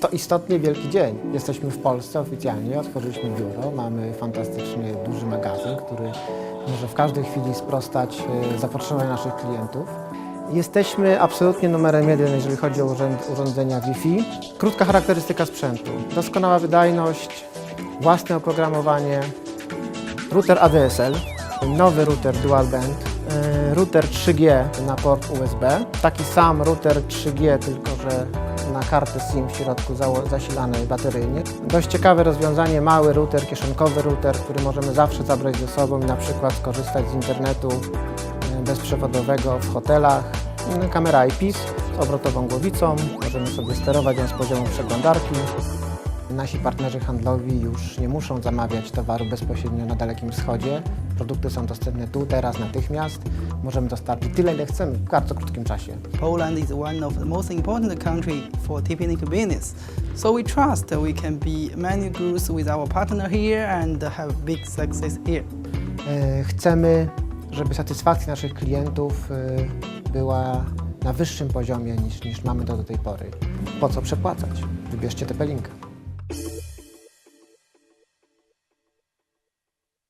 To istotnie wielki dzień. Jesteśmy w Polsce oficjalnie, otworzyliśmy biuro, mamy fantastyczny duży magazyn, który może w każdej chwili sprostać e, zapotrzebowaniu naszych klientów. Jesteśmy absolutnie numerem jeden, jeżeli chodzi o urząd- urządzenia Wi-Fi. Krótka charakterystyka sprzętu. Doskonała wydajność, własne oprogramowanie, router ADSL, nowy router dual band, e, router 3G na port USB, taki sam router 3G, tylko że na kartę SIM w środku zasilany bateryjnie. Dość ciekawe rozwiązanie, mały router, kieszonkowy router, który możemy zawsze zabrać ze sobą i na przykład skorzystać z internetu e, bezprzewodowego w hotelach. Mm, Kamera IPIS z obrotową głowicą, możemy sobie sterować ją z poziomu przeglądarki. Nasi partnerzy handlowi już nie muszą zamawiać towaru bezpośrednio na Dalekim Wschodzie. Produkty są dostępne tu, teraz, natychmiast. Możemy dostarczyć tyle, ile chcemy w bardzo krótkim czasie. Poland is one of the most important country for TP-Link business. So we trust we can be many groups with our partner here and have big success here. E, Chcemy, żeby satysfakcja naszych klientów e, była na wyższym poziomie niż, niż mamy to do tej pory. Po co przepłacać? Wybierzcie TP-Linka.